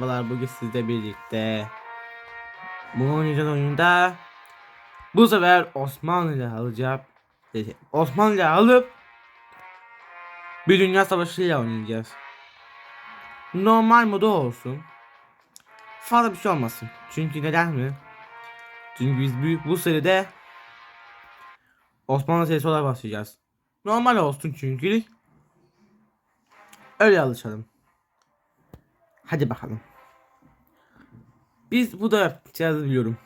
Merhabalar bugün sizle birlikte oynayacağız oyunda bu sefer Osmanlı'yla alacağım. Şey, Osmanlı'yla alıp bir dünya savaşıyla oynayacağız. Normal modu olsun. Fazla bir şey olmasın. Çünkü neden mi? Çünkü biz bu, bu seride Osmanlı serisi olarak başlayacağız. Normal olsun çünkü. Öyle alışalım. Hadi bakalım biz bu da yapacağız biliyorum.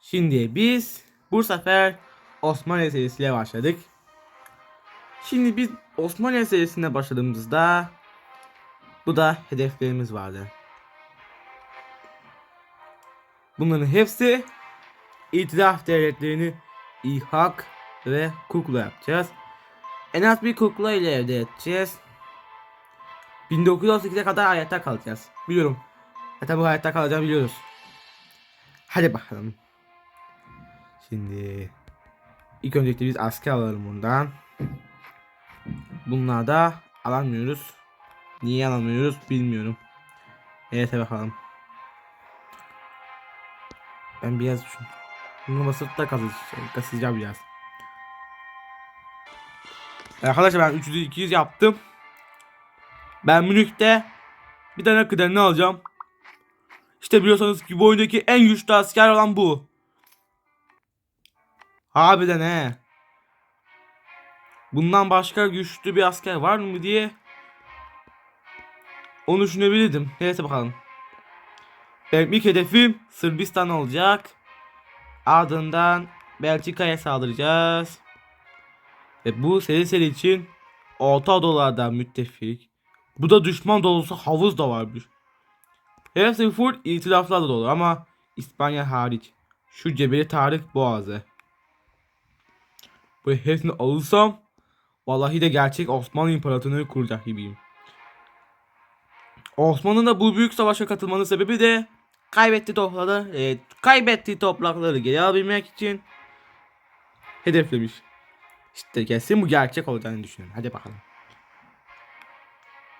Şimdi biz bu sefer Osmanlı serisiyle başladık. Şimdi biz Osmanlı serisine başladığımızda bu da hedeflerimiz vardı. Bunların hepsi itiraf devletlerini İHAK ve Kukla yapacağız. En az bir Kukla ile elde edeceğiz. 1918'e kadar hayatta kalacağız. Biliyorum. Zaten bu hayatta kalacağını biliyoruz. Hadi bakalım. Şimdi ilk öncelikle biz asker alalım bundan. Bunlar da alamıyoruz. Niye alamıyoruz bilmiyorum. Evet bakalım. Ben biraz şu bunu basıp da kasacağım, biraz. Arkadaşlar ben 300 200 yaptım. Ben Münih'te bir tane kıdemli alacağım. İşte biliyorsanız ki bu oyundaki en güçlü asker olan bu. Harbiden he. Bundan başka güçlü bir asker var mı diye onu düşünebilirdim. Neyse bakalım. Benim ilk hedefim Sırbistan olacak. Ardından Belçika'ya saldıracağız. Ve bu seri seri için Orta Adalarda müttefik. Bu da düşman dolusu havuz da varmış. Hepsi full itilaflarla dolu ama İspanya hariç. Şu Cebeli Tarık Boğazı. Bu hepsini alırsam vallahi de gerçek Osmanlı İmparatorluğu kuracak gibiyim. Osmanlı'nın da bu büyük savaşa katılmanın sebebi de kaybetti toprakları, e, kaybettiği toprakları geri alabilmek için hedeflemiş. İşte kesin bu gerçek olacağını düşünüyorum. Hadi bakalım.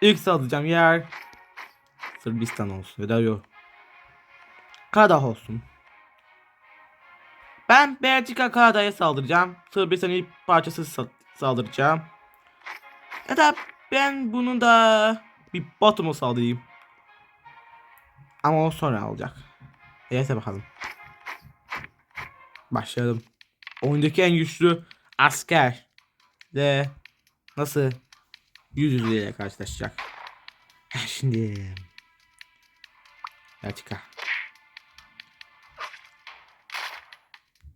İlk saldıracağım yer Sırbistan olsun ya da yok. Karadağ olsun. Ben Belçika Karadağ'a saldıracağım. Sırbistan'ın ilk parçası sa- saldıracağım. Ya da ben bunu da bir Batum'a saldırayım. Ama o sonra olacak. Neyse bakalım. Başlayalım. Oyundaki en güçlü asker de nasıl yüz yüzeyle karşılaşacak. Heh, Şimdi Belçika.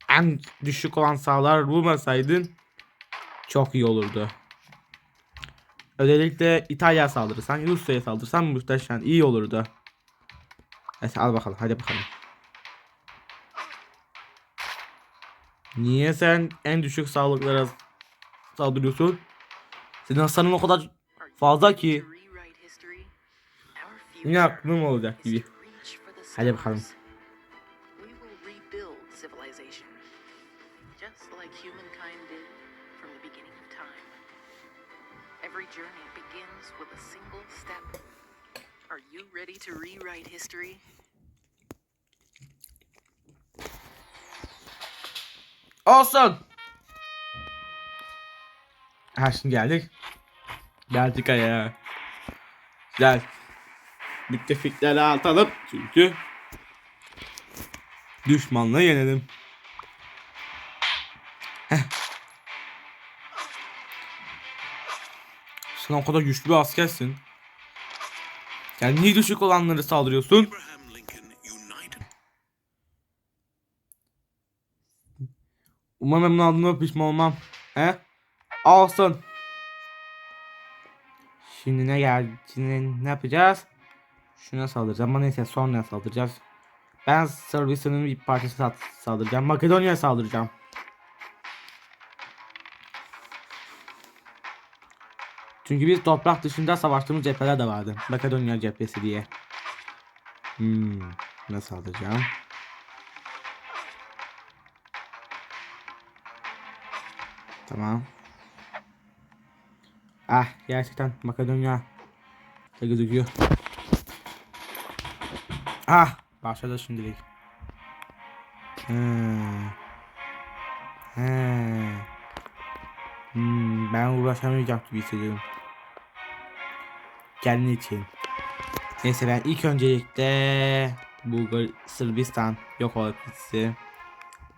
En düşük olan sahalar vurmasaydın çok iyi olurdu. Özellikle İtalya saldırırsan, Rusya'ya saldırırsan muhteşem iyi olurdu. Neyse al bakalım hadi bakalım. Niye sen en düşük sağlıklara saldırıyorsun? Senin hasarın o kadar fazla ki. Yine aklım olacak gibi. Hadi bakalım. Every journey begins with a single step. Are you ready to rewrite history? Olsun. Ha şimdi geldik. Belçika'ya. Gel. Müttefikleri atalım çünkü düşmanla yenelim. Heh. Sen o kadar güçlü bir askersin. Sen niye düşük olanları saldırıyorsun? Umarım bunu aldığıma pişman olmam. He? Olsun. Şimdi ne geldi? Şimdi ne yapacağız? Şuna saldıracağım ama neyse sonra saldıracağız. Ben Sırbistan'ın bir parçası sa- saldıracağım. Makedonya'ya saldıracağım. Çünkü biz toprak dışında savaştığımız cepheler de vardı. Makedonya cephesi diye. Hmm, ne saldıracağım? Tamam. Ah gerçekten Makedonya da gözüküyor. Ah başladı şimdilik. Hmm. Hmm. Ben uğraşamayacağım gibi hissediyorum. Kendi için. Neyse ben ilk öncelikle Bulgar Sırbistan yok olup gitsin.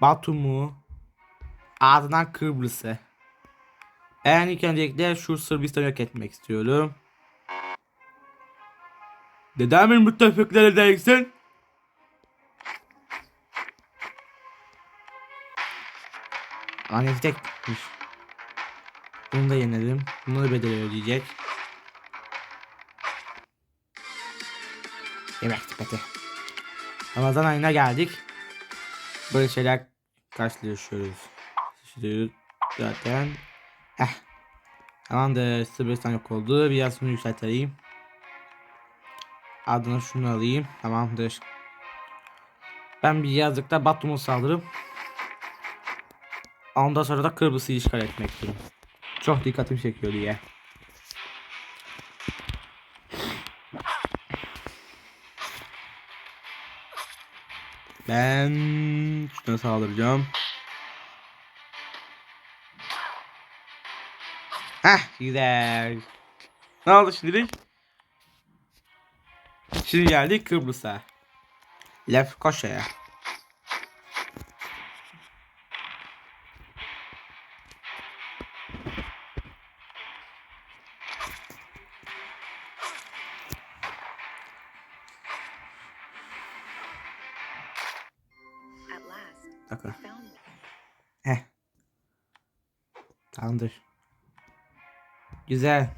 Batum'u ardından Kıbrıs'ı. Ben ilk öncelikle şu Sırbistan'ı yok etmek istiyorum. Benim müttefikleri değilsin? Anne tekmiş. Bunu da yenelim. Bunu da bedeli ödeyecek. Yemek sepeti. Ramazan ayına geldik. Böyle şeyler karşılaşıyoruz. Şurada zaten. Heh. Tamamdır. Sırbistan yok oldu. Biraz bunu yükselteyim. Adına şunu alayım. Tamamdır. Ben bir yazlıkta Batum'u saldırırım. Ondan sonra da Kıbrıs'ı işgal etmek istiyorum. Çok dikkatimi çekiyor diye. Ben şuna saldıracağım. Heh güzel. Ne oldu şimdilik? Şimdi geldik Kıbrıs'a. Lefkoşa'ya. Tamamdır. Güzel.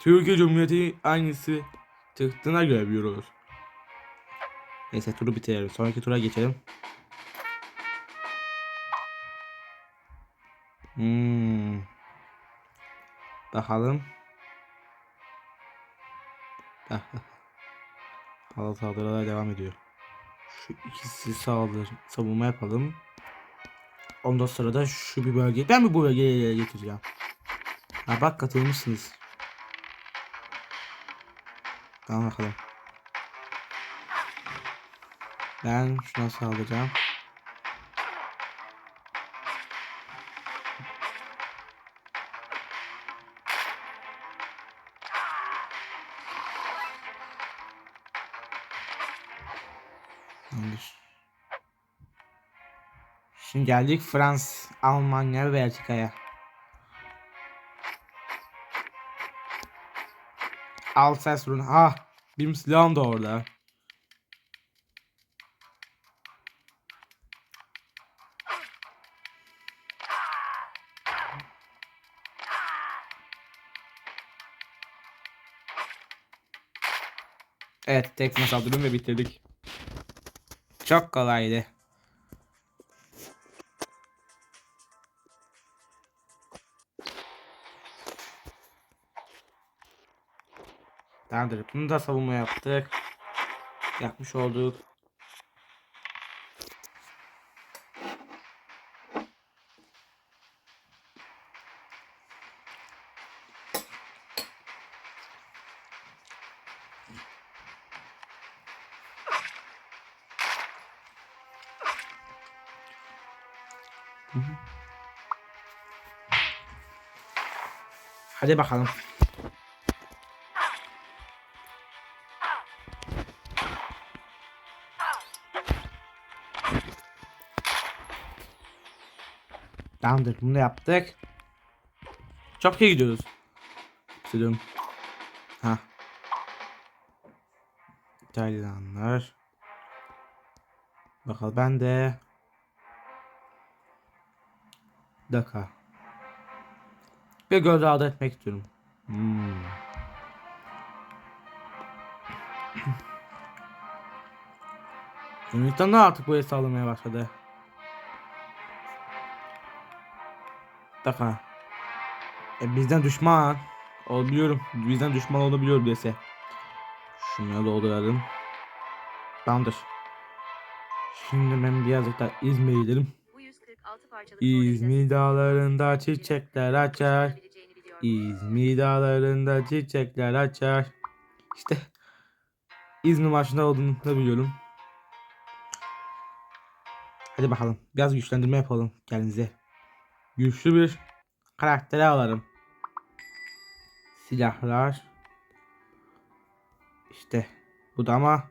Türkiye Cumhuriyeti aynısı çıktığına göre biliyoruz. Neyse turu bitirelim. Sonraki tura geçelim. Hmm. Bakalım. Hava saldırılara devam ediyor. Şu ikisi saldır, savunma yapalım. Ondan sonra da şu bir bölge. Ben mi bu bölgeyi ele getireceğim? Ha bak katılmışsınız. Tamam bakalım. Ben şuna saldıracağım. Yanlış. Şimdi geldik Frans, Almanya ve Belçika'ya. Alsace Run. Ah, benim silahım da orada. Evet, tekme saldırdım ve bitirdik. Çok kolaydı. Tamamdır. Bunu da savunma yaptık. Yapmış olduk. Hadi bakalım. Tamamdır bunu yaptık. Çok iyi gidiyoruz. İstiyorum. Ha. İtalyanlar. Bakalım ben de Dakika. Bir göz ardı etmek istiyorum. Hmm. Yunanistan da artık böyle sağlamaya başladı. Dakika. E, bizden düşman. Olabiliyorum. Bizden düşman olabiliyor birisi. Şunları dolduralım. Tamamdır. Şimdi ben birazcık da İzmir'e gidelim. Bu 146 parçalık İzmir dağlarında çiçekler açar. İzmir İzmir dağlarında çiçekler açar. İşte İzmir maçında olduğunu da biliyorum. Hadi bakalım. Biraz güçlendirme yapalım kendinize. Güçlü bir karaktere alalım. Silahlar. İşte. Bu da ama.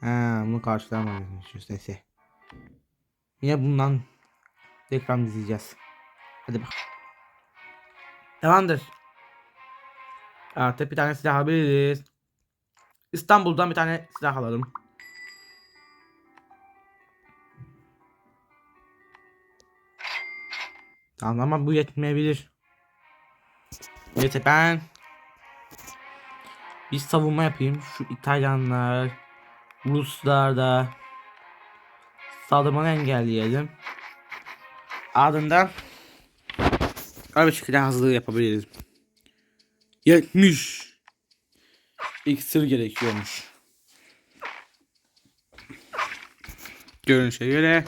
Ha, bunu karşılamayız. Neyse. Yine bundan reklam izleyeceğiz. Hadi bak. Tamamdır. Artık bir tane silah alabiliriz. İstanbul'dan bir tane silah alalım. Tamam ama bu yetmeyebilir. Neyse ben bir savunma yapayım. Şu İtalyanlar, Ruslar da saldırmanı engelleyelim. Ardından bir şekilde hazırlığı yapabiliriz. 70 iksir gerekiyormuş. Görünüşe göre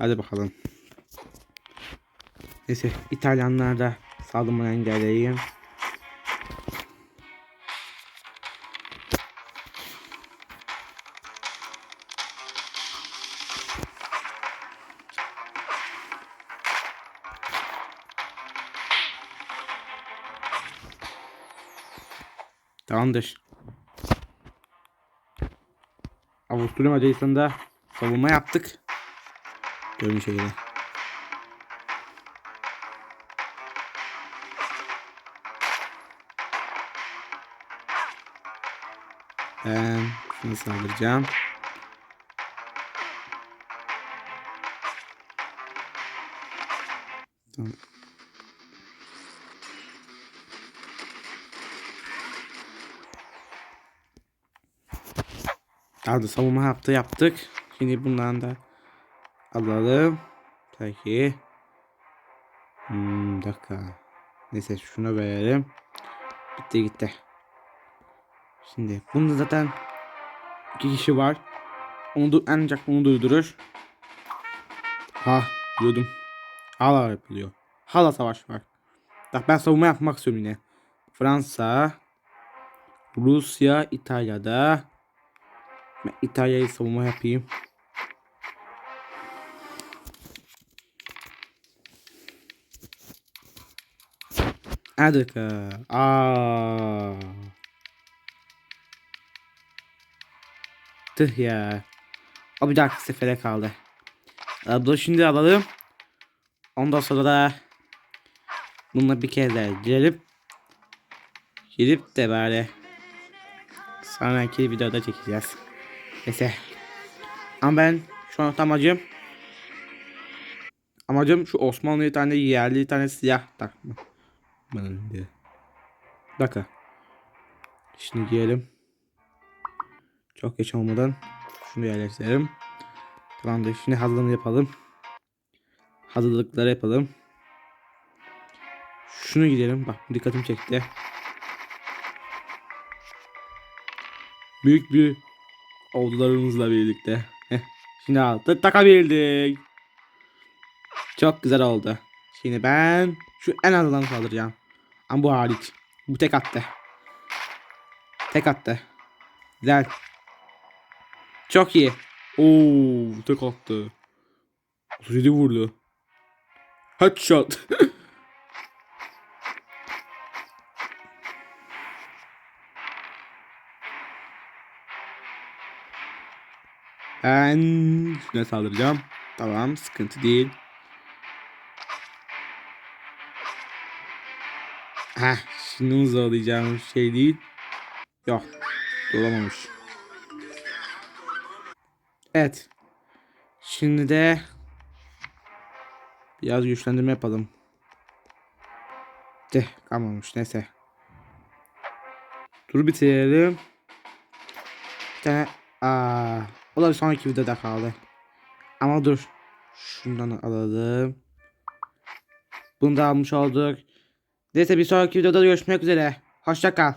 Hadi bakalım. Neyse İtalyanlar da saldırmanı engelleyeyim. Tamamdır. Avusturya Macaristan'da savunma yaptık. Görünüşe göre. Ben şunu saldıracağım. Tamam. Aldı savunma yaptı yaptık. Şimdi bundan da alalım. Peki. Hmm, dakika. Neyse şuna verelim. Bitti gitti. Şimdi bunda zaten iki kişi var. Onu ancak bunu durdurur. Ha diyordum. Hala yapılıyor. Hala savaş var. Bak ben savunma yapmak istiyorum yine. Fransa, Rusya, İtalya'da. Ben İtalya'yı savunma yapayım. Hadi bakalım. Aa. Tüh ya. O bir dahaki sefere kaldı. Ee, Bunu şimdi alalım. Ondan sonra da bununla bir kez daha girelim. Girip de bari sonraki videoda çekeceğiz. Neyse. Ama ben şu an amacım amacım şu Osmanlı'ya tane yerli tane siyah takma. Bana diye. Bir dakika. Şimdi giyelim. Çok geç olmadan şunu yerleştirelim. Tamamdır. Şimdi hazırlığını yapalım. Hazırlıkları yapalım. Şunu gidelim. Bak dikkatimi çekti. Büyük bir ordularımızla birlikte. Heh, Şimdi aldık takabildik. Çok güzel oldu. Şimdi ben şu en azından saldıracağım. Ama bu hariç. Bu tek attı. Tek attı. Güzel. Çok iyi. Oo, tek attı. 37 vurdu. Headshot. ben şuna saldıracağım. Tamam, sıkıntı değil. Heh, şimdi uzayacağım şey değil. Yok, dolamamış. Evet. Şimdi de biraz güçlendirme yapalım. De kalmamış neyse. Dur bitirelim. Bir tane aa, o da bir sonraki videoda kaldı. Ama dur. Şundan alalım. Bunu da almış olduk. Neyse bir sonraki videoda görüşmek üzere. Hoşça kal.